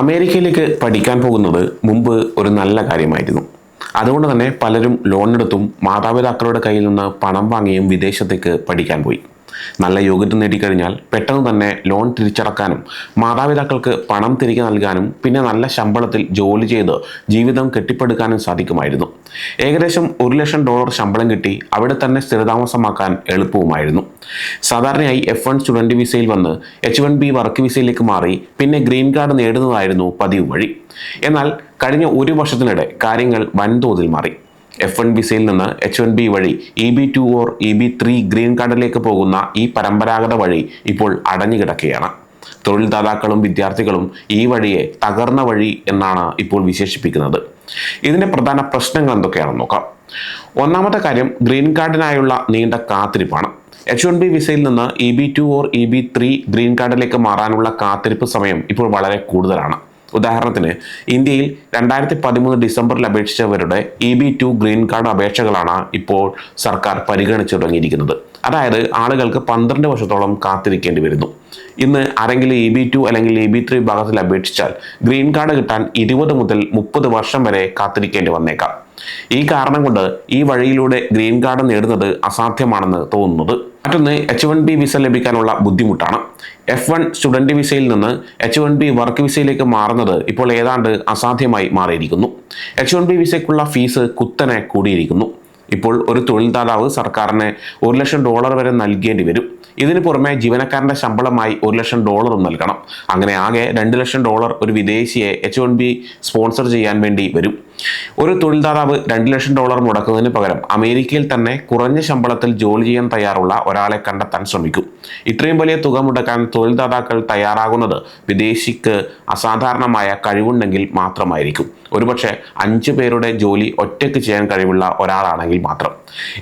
അമേരിക്കയിലേക്ക് പഠിക്കാൻ പോകുന്നത് മുമ്പ് ഒരു നല്ല കാര്യമായിരുന്നു. അതുകൊണ്ട് തന്നെ പലരും ലോണെടുത്തും മാതാപിതാക്കളുടെ കയ്യിൽ നിന്ന് പണം വാങ്ങിയും വിദേശത്തേക്ക് പഠിക്കാൻ പോയി. നല്ല യോഗ്യത നേടിക്കഴിഞ്ഞാൽ പെട്ടെന്ന് തന്നെ ലോൺ തിരിച്ചടക്കാനും മാതാപിതാക്കൾക്ക് പണം തിരികെ നൽകാനും പിന്നെ നല്ല ശമ്പളത്തിൽ ജോലി ചെയ്ത് ജീവിതം കെട്ടിപ്പടുക്കാനും സാധിക്കുമായിരുന്നു. ഏകദേശം ഒരു ലക്ഷം ഡോളർ ശമ്പളം കിട്ടി അവിടെ തന്നെ സ്ഥിരതാമസമാക്കാൻ എളുപ്പവുമായിരുന്നു. സാധാരണയായി എഫ് വൺ സ്റ്റുഡന്റ് വിസയിൽ വന്ന് എച്ച് വൺ ബി വർക്ക് വിസയിലേക്ക് മാറി പിന്നെ ഗ്രീൻ കാർഡ് നേടുന്നതായിരുന്നു പതിവ് വഴി. എന്നാൽ കഴിഞ്ഞ ഒരു വർഷത്തിനിടെ കാര്യങ്ങൾ വൻതോതിൽ മാറി. എഫ് വൺ വിസയിൽ നിന്ന് എച്ച് വൺ ബി വഴി E B two or E B three green കാർഡിലേക്ക് പോകുന്ന ഈ പരമ്പരാഗത വഴി ഇപ്പോൾ അടഞ്ഞുകിടക്കുകയാണ്. തൊഴിൽദാതാക്കളും വിദ്യാർത്ഥികളും ഈ വഴിയെ തകർന്ന വഴി എന്നാണ് ഇപ്പോൾ വിശേഷിപ്പിക്കുന്നത്. ഇതിന്റെ പ്രധാന പ്രശ്നങ്ങൾ എന്തൊക്കെയാണെന്ന് നോക്കാം. ഒന്നാമത്തെ കാര്യം ഗ്രീൻ കാർഡിനായുള്ള നീണ്ട കാത്തിരിപ്പാണ്. എച്ച് വൺ ബി വിസയിൽ നിന്ന് E B two or E B three green കാർഡിലേക്ക് മാറാനുള്ള കാത്തിരിപ്പ് സമയം ഇപ്പോൾ വളരെ കൂടുതലാണ്. ഉദാഹരണത്തിന് ഇന്ത്യയിൽ രണ്ടായിരത്തി പതിമൂന്ന് ഡിസംബറിൽ അപേക്ഷിച്ചവരുടെ E B two green card അപേക്ഷകളാണ് ഇപ്പോൾ സർക്കാർ പരിഗണിച്ചു തുടങ്ങിയിരിക്കുന്നത്. അതായത് ആളുകൾക്ക് പന്ത്രണ്ട് വർഷത്തോളം കാത്തിരിക്കേണ്ടി വരുന്നു. ഇന്ന് ആരെങ്കിലും ഇ ബി ടു അല്ലെങ്കിൽ ഇ ബി ത്രീ വിഭാഗത്തിൽ അപേക്ഷിച്ചാൽ ഗ്രീൻ കാർഡ് കിട്ടാൻ ഇരുപത് മുതൽ മുപ്പത് വർഷം വരെ കാത്തിരിക്കേണ്ടി വന്നേക്കാം. ഈ കാരണം കൊണ്ട് ഈ വഴിയിലൂടെ ഗ്രീൻ കാർഡ് നേടുന്നത് അസാധ്യമാണെന്ന് തോന്നുന്നത്. മറ്റൊന്ന് എച്ച് വൺ ബി വിസ ലഭിക്കാനുള്ള ബുദ്ധിമുട്ടാണ്. എഫ് വൺ സ്റ്റുഡന്റ് വിസയിൽ നിന്ന് എച്ച് വൺ ബി വർക്ക് വിസയിലേക്ക് മാറുന്നത് ഇപ്പോൾ ഏതാണ്ട് അസാധ്യമായി മാറിയിരിക്കുന്നു. എച്ച് വൺ ബി വിസയ്ക്കുള്ള ഫീസ് കുത്തനെ കൂടിയിരിക്കുന്നു. ഇപ്പോൾ ഒരു തൊഴിൽദാതാവ് സർക്കാരിന് ഒരു ലക്ഷം ഡോളർ വരെ നൽകേണ്ടി വരും. ഇതിന് പുറമെ ജീവനക്കാരന്റെ ശമ്പളമായി ഒരു ലക്ഷം ഡോളറും നൽകണം. അങ്ങനെ ആകെ രണ്ട് ലക്ഷം ഡോളർ ഒരു വിദേശിയെ എച്ച് വൺ ബി സ്പോൺസർ ചെയ്യാൻ വേണ്ടി വരും. ഒരു തൊഴിൽദാതാവ് രണ്ട് ലക്ഷം ഡോളർ മുടക്കുന്നതിന് പകരം അമേരിക്കയിൽ തന്നെ കുറഞ്ഞ ശമ്പളത്തിൽ ജോലി ചെയ്യാൻ തയ്യാറുള്ള ഒരാളെ കണ്ടെത്താൻ ശ്രമിക്കും. ഇത്രയും വലിയ തുക മുടക്കാൻ തൊഴിൽദാതാക്കൾ തയ്യാറാകുന്നത് വിദേശിക്ക് അസാധാരണമായ കഴിവുണ്ടെങ്കിൽ മാത്രമായിരിക്കും. ഒരുപക്ഷെ അഞ്ച് പേരുടെ ജോലി ഒറ്റയ്ക്ക് ചെയ്യാൻ കഴിവുള്ള ഒരാളാണെങ്കിൽ മാത്രം.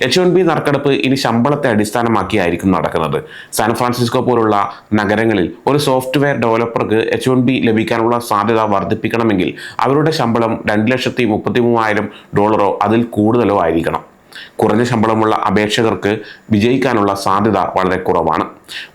എച്ച് വൺ ബി നറുക്കെടുപ്പ് ഇനി ശമ്പളത്തെ അടിസ്ഥാനമാക്കിയായിരിക്കും നടക്കുന്നത്. സാൻ ഫ്രാൻസിസ്കോ പോലുള്ള നഗരങ്ങളിൽ ഒരു സോഫ്റ്റ്വെയർ ഡെവലപ്പർക്ക് എച്ച് വൺ ബി ലഭിക്കാനുള്ള സാധ്യത വർദ്ധിപ്പിക്കണമെങ്കിൽ അവരുടെ ശമ്പളം രണ്ട് ലക്ഷത്തി മുപ്പത്തി മൂവായിരം ഡോളറോ അതിൽ കൂടുതലോ ആയിരിക്കണം. കുറഞ്ഞ ശമ്പളമുള്ള അപേക്ഷകർക്ക് വിജയിക്കാനുള്ള സാധ്യത വളരെ കുറവാണ്.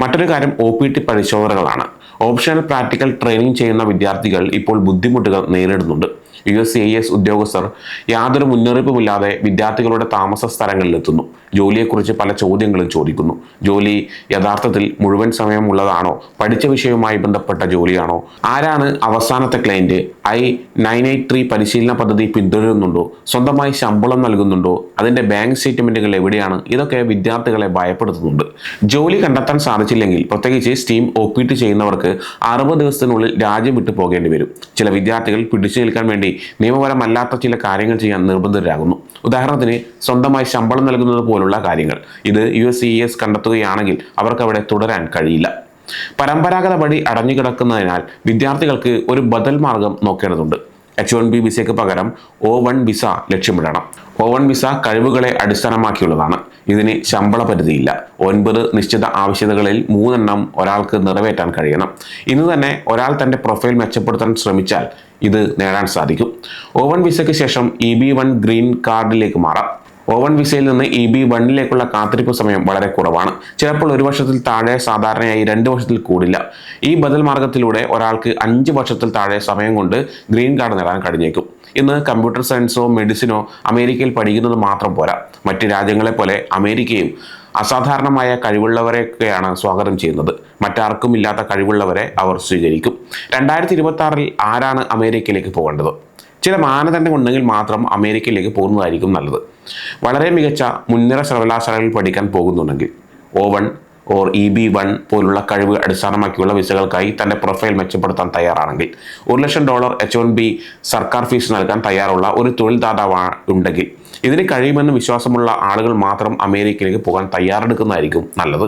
മറ്റൊരു കാര്യം ഒ പി ടി പരിശോധനകളാണ്. ഓപ്ഷണൽ പ്രാക്ടിക്കൽ ട്രെയിനിങ് ചെയ്യുന്ന വിദ്യാർത്ഥികൾ ഇപ്പോൾ ബുദ്ധിമുട്ടുകൾ നേരിടുന്നുണ്ട്. U S C I S ഉദ്യോഗസ്ഥർ യാതൊരു മുന്നറിയിപ്പുമില്ലാതെ വിദ്യാർത്ഥികളുടെ താമസ സ്ഥലങ്ങളിലെത്തുന്നു. ജോലിയെക്കുറിച്ച് പല ചോദ്യങ്ങളും ചോദിക്കുന്നു. ജോലി യഥാർത്ഥത്തിൽ മുഴുവൻ സമയമുള്ളതാണോ? പഠിച്ച വിഷയവുമായി ബന്ധപ്പെട്ട ജോലിയാണോ? ആരാണ് അവസാനത്തെ client I nine eight three പരിശീലന പദ്ധതി പിന്തുടരുന്നുണ്ടോ? സ്വന്തമായി ശമ്പളം നൽകുന്നുണ്ടോ? അതിന്റെ ബാങ്ക് സ്റ്റേറ്റ്മെന്റുകൾ എവിടെയാണ്? ഇതൊക്കെ വിദ്യാർത്ഥികളെ ഭയപ്പെടുത്തുന്നുണ്ട്. ജോലി കണ്ടെത്താൻ സാധിച്ചില്ലെങ്കിൽ പ്രത്യേകിച്ച് സ്റ്റീം ഒ പി ടി ചെയ്യുന്നവർക്ക് അറുപത് ദിവസത്തിനുള്ളിൽ രാജ്യം വിട്ടു പോകേണ്ടി വരും. ചില വിദ്യാർത്ഥികൾ പിടിച്ചു നിൽക്കാൻ വേണ്ടി നിയമപരമല്ലാത്ത ചില കാര്യങ്ങൾ ചെയ്യാൻ നിർബന്ധിതരാകുന്നു. ഉദാഹരണത്തിന് സ്വന്തമായി ശമ്പളം നൽകുന്നത് പോലുള്ള കാര്യങ്ങൾ. ഇത് യു എസ് ഇ എസ് കണ്ടെത്തുകയാണെങ്കിൽ അവർക്ക് അവിടെ തുടരാൻ കഴിയില്ല. പരമ്പരാഗത വഴി അടഞ്ഞുകിടക്കുന്നതിനാൽ വിദ്യാർത്ഥികൾക്ക് ഒരു ബദൽ മാർഗം നോക്കേണ്ടതുണ്ട്. എച്ച് വൺ ബി വിസയ്ക്ക് പകരം ഒ വൺ വിസ ലക്ഷ്യമിടണം. ഒ വൺ വിസ കഴിവുകളെ അടിസ്ഥാനമാക്കിയുള്ളതാണ്. ഇതിന് ശമ്പള പരിധിയില്ല. ഒൻപത് നിശ്ചിത ആവശ്യകതകളിൽ മൂന്നെണ്ണം ഒരാൾക്ക് നിറവേറ്റാൻ കഴിയണം. ഇന്ന് തന്നെ ഒരാൾ തന്റെ പ്രൊഫൈൽ മെച്ചപ്പെടുത്താൻ ശ്രമിച്ചാൽ ഇത് നേടാൻ സാധിക്കും. ഒ വൺ വിസയ്ക്ക് ശേഷം ഇ ബി വൺ ഗ്രീൻ കാർഡിലേക്ക് മാറാം. ഒ വൺ വിസയിൽ നിന്ന് ഇ ബി വണ്ണിലേക്കുള്ള കാത്തിരിപ്പ് സമയം വളരെ കുറവാണ്. ചിലപ്പോൾ ഒരു വർഷത്തിൽ താഴെ സാധാരണയായി രണ്ട് വർഷത്തിൽ കൂടില്ല. ഈ ബദൽ മാർഗത്തിലൂടെ ഒരാൾക്ക് അഞ്ച് വർഷത്തിൽ താഴെ സമയം കൊണ്ട് ഗ്രീൻ കാർഡ് നേടാൻ കഴിഞ്ഞേക്കും. ഇന്ന് കമ്പ്യൂട്ടർ സയൻസോ മെഡിസിനോ അമേരിക്കയിൽ പഠിക്കുന്നത് മാത്രം പോരാ. മറ്റ് രാജ്യങ്ങളെ പോലെ അമേരിക്കയും അസാധാരണമായ കഴിവുള്ളവരെയൊക്കെയാണ് സ്വാഗതം ചെയ്യുന്നത്. മറ്റാർക്കും ഇല്ലാത്ത കഴിവുള്ളവരെ അവർ സ്വീകരിക്കും. രണ്ടായിരത്തി ഇരുപത്തി ആറിൽ ആരാണ് അമേരിക്കയിലേക്ക് പോകേണ്ടത്? ചില മാനദണ്ഡം ഉണ്ടെങ്കിൽ മാത്രം അമേരിക്കയിലേക്ക് പോകുന്നതായിരിക്കും നല്ലത്. വളരെ മികച്ച മുൻനിര സർവകലാശാലകളിൽ പഠിക്കാൻ പോകുന്നുണ്ടെങ്കിൽ O one or E B one പോലുള്ള കഴിവ് അടിസ്ഥാനമാക്കിയുള്ള വിസകൾക്കായി തന്റെ പ്രൊഫൈൽ മെച്ചപ്പെടുത്താൻ തയ്യാറാണെങ്കിൽ ഒരു ലക്ഷം ഡോളർ എച്ച് വൺ ബി സർക്കാർ ഫീസ് നൽകാൻ തയ്യാറുള്ള ഒരു തൊഴിൽ ദാതാവ് ഉണ്ടെങ്കിൽ ഇതിന് കഴിയുമെന്ന് വിശ്വാസമുള്ള ആളുകൾ മാത്രം അമേരിക്കയിലേക്ക് പോകാൻ തയ്യാറെടുക്കുന്നതായിരിക്കും നല്ലത്.